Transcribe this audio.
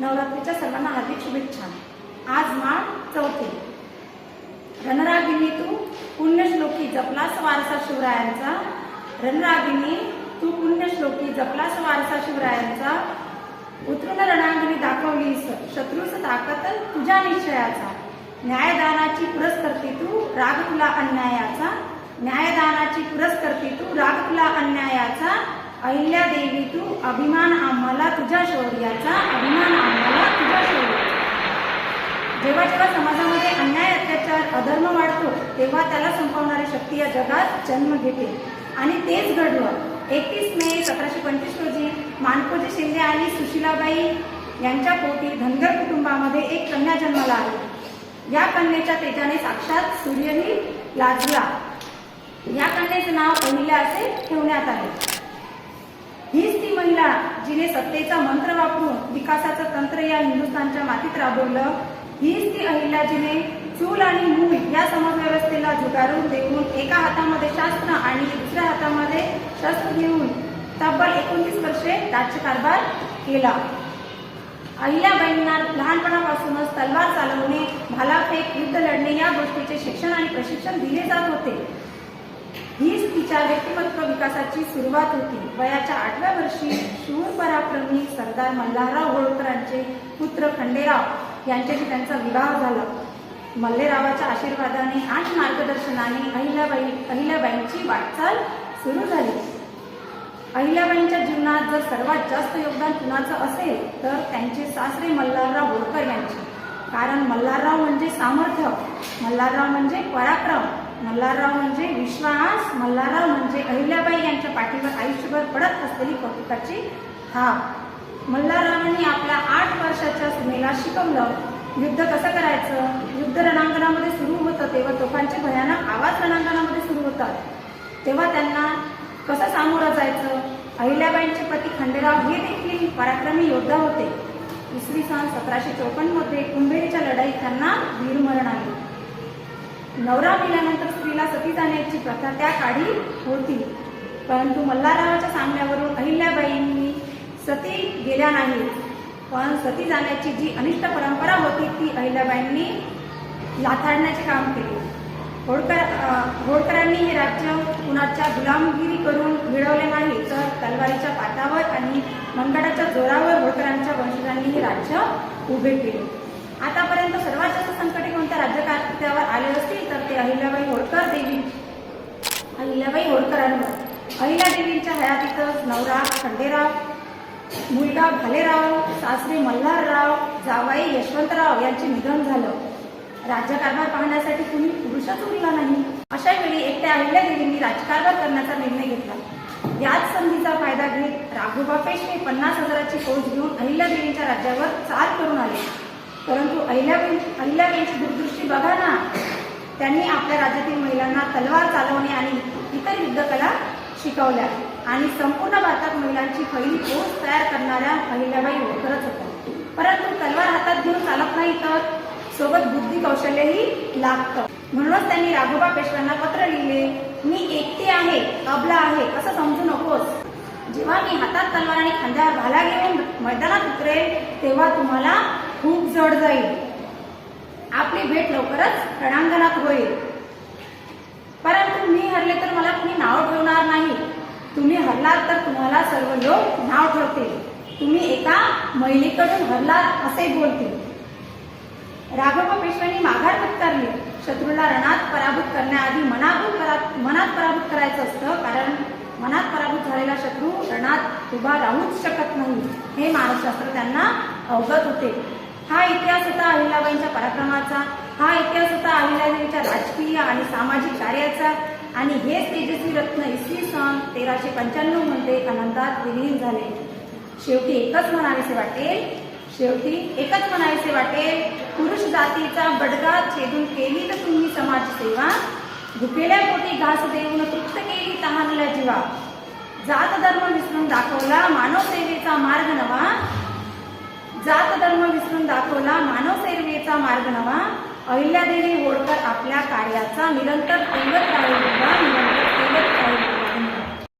नवरात्रीच्या सर्वांना हार्दिक शुभेच्छा. आज माळ चौथे. रणरागिनी तू पुण्यश्लोकी जपलास वारसा शिवरायांचा. रणरागिनी तू पुण्यश्लोकी जपलास वारसा शिवरायांचा. उतरून रणांगिनी दाखवलीस शत्रूस ताकद तुझ्या निश्चयाचा. न्यायदानाची पुरस्कर्ती तू राग तुला अन्यायाचा. न्यायदानाची पुरस्कर्ती तू राग तुला अन्यायाचा. अहिल्या देवी तू अभिमान आम्हाला तुझ्या शौर्याचा अभिमान आम्हाला तुझ्या शौर्याचा. जेव्हा जेव्हा समाजामध्ये अन्याय अत्याचार अधर्म वाढतो तेव्हा त्याला संपवणारी शक्ती या जगात जन्म घेते. आणि तेच घडलं. एकतीस मे सतराशे पंचवीस रोजी मानकोजी शिंदे आणि सुशीलाबाई यांच्या पोटी धनगर कुटुंबामध्ये एक कन्या जन्माला आली. या कन्येच्या तेजाने साक्षात सूर्यही लाजला. या कन्याचं नाव अहिल्या असे ठेवण्यात आले. हीच ती महिला जिने सत्तेचा मंत्र वापरून विकासाचं तंत्र या हिंदुस्थानच्या मातीत राबवलं हीच ती अहिल्या जिने चूल आणि मूल या समाजव्यवस्थेला झुगारून देऊन एका हातामध्ये शास्त्र आणि दुसऱ्या हातामध्ये शस्त्र घेऊन तब्बल एकोणतीस वर्षे राज्यकारभार केला. अहिल्याबाईंना लहानपणापासूनच तलवार चालवणे भालाफेक युद्ध लढणे या गोष्टीचे शिक्षण आणि प्रशिक्षण दिले जात होते. तिच्या व्यक्तिमत्व विकासाची सुरुवात होती. वयाच्या आठव्या वर्षी शूर पराक्रमी सरदार मल्हारराव होळकरांचे पुत्र खंडेराव यांच्याशी त्यांचा विवाह झाला. मल्लेरावाच्या आशीर्वादाने आणि मार्गदर्शनाने अहिल्याबाई अहिल्याबाईंची वाटचाल सुरू झाली. अहिल्याबाईंच्या जीवनात जर सर्वात जास्त योगदान कुणाचं असेल तर त्यांचे सासरे मल्हारराव होळकर यांचे. कारण मल्हारराव म्हणजे सामर्थ्य मल्हारराव म्हणजे पराक्रम. मल्हारराव म्हणजे विश्वास मल्हारराव म्हणजे अहिल्याबाई यांच्या पाठीवर आयुष्यभर पडत असलेली कौतुकाची थाप. मल्हाररावांनी आपल्या आठ वर्षाच्या सुनेला शिकवलं युद्ध कसं करायचं? युद्ध रणांगणामध्ये सुरू होतं तेव्हा तोफांचे भयानक आवाज रणांगणामध्ये सुरू होतात. तेव्हा त्यांना कसं सामोरं जायचं? अहिल्याबाईंचे पती खंडेराव हे देखील पराक्रमी योद्धा होते. इसवी सन सतराशे चौपन्नमध्ये कुंभेरीच्या लढाईत त्यांना वीरमरण आले. नवरा गेल्यानंतर स्त्रीला सती जाण्याची प्रथा त्या काळी होती. परंतु मल्हाररावाच्या सांगण्यावरून अहिल्याबाईंनी सती गेल्या नाही पण सती जाण्याची जी अनिष्ट परंपरा होती ती अहिल्याबाईंनी लाथाडण्याचे काम केले. होळकर होळकरांनी हे राज्य कुणाच्या गुलामगिरी करून मिळवले नाही तर तलवारीच्या पाटावर आणि मनगडाच्या जोरावर होळकरांच्या वंशजांनी हे राज्य उभे केले. आतापर्यंत सर्वात जास्त संकटे कोणत्या राज्यकर्त्यावर आले असतील तर ते अहिल्याबाई होळकर देवी. अहिल्याबाई होळकरांवर. अहिल्या देवींच्या हयातीतच नवरा खंडेराव मुलगा भालेराव सासरे मल्हारराव जावाई यशवंतराव यांचे निधन झालं. राज्यकारभार पाहण्यासाठी कुणी पुरुषच उरला नाही. अशा वेळी एकट्या अहिल्यादेवींनी राजकारभार करण्याचा निर्णय घेतला. याच संधीचा फायदा घेत राघोबा पेशवे पन्नास हजाराची फौज घेऊन अहिल्या देवींच्या राज्यावर चाल करून आले. परंतु अहिल्या अहिल्याबाईंची दूरदृष्टी बघा ना. त्यांनी आपल्या राज्यातील महिलांना तलवार चालवणे आणि इतर युद्धकला शिकवल्या. आणि संपूर्ण भारतात महिलांची पहिली पोस्ट तयार करणाऱ्या अहिल्याबाई होळकरच होत्या. परंतु तलवार हातात घेऊन चालत नाही तर सोबत बुद्धी कौशल्यही लागतं. म्हणूनच त्यांनी राघोबा पेशव्यांना पत्र लिहिले मी एकटी आहे अबला आहे असं समजू नकोस. जेव्हा मी हातात तलवार आणि खांद्यावर भाला घेऊन मैदानात उतरेल तेव्हा तुम्हाला खूप जड जाईल. आपली भेट लवकरच रणांगणात होईल. परंतु मी हरले तर मला कुणी नाव ठेवणार नाही. तुम्ही हरलात तर तुम्हाला सर्व लोक नाव ठेवतील. तुम्ही एका महिलेकडून हरलात असे बोलतील. राघव पेशव्यांनी माघार पत्करली शत्रूला रणात पराभूत करण्याआधी मनाभूत मनात पराभूत करायचं असतं कारण मनात पराभूत झालेला शत्रू रणात उभा राहूच शकत नाही. हे मानसशास्त्र त्यांना अवगत होते. हा इतिहास होता अहिल्याबाईंच्या पराक्रमाचा. हा इतिहास होता अहिल्याबाईंच्या राजकीय आणि सामाजिक कार्याचा. आणि हेच तेजस्वी रत्न इसवी सन तेराशे पंच्याण्णवमध्ये अनंतात विलीन झाले. शेवटी एकच म्हणावेसे वाटेल. शेवटी एकच म्हणावेसे वाटेल. पुरुष जातीचा बडगा छेदून केली तर तुम्ही समाजसेवा भुकेल्या पोटी घास देऊन तृप्त केली तहानल्या जीवा. जात धर्म विसरून दाखवला मानव सेवेचा मार्ग नवा. जात धर्म विसरून दाखवला मानव सेवेचा मार्ग नवा अहिल्यादेवी होळकर आपल्या कार्याचा निरंतर दैवत राहिला निरंतर दैवत राहिला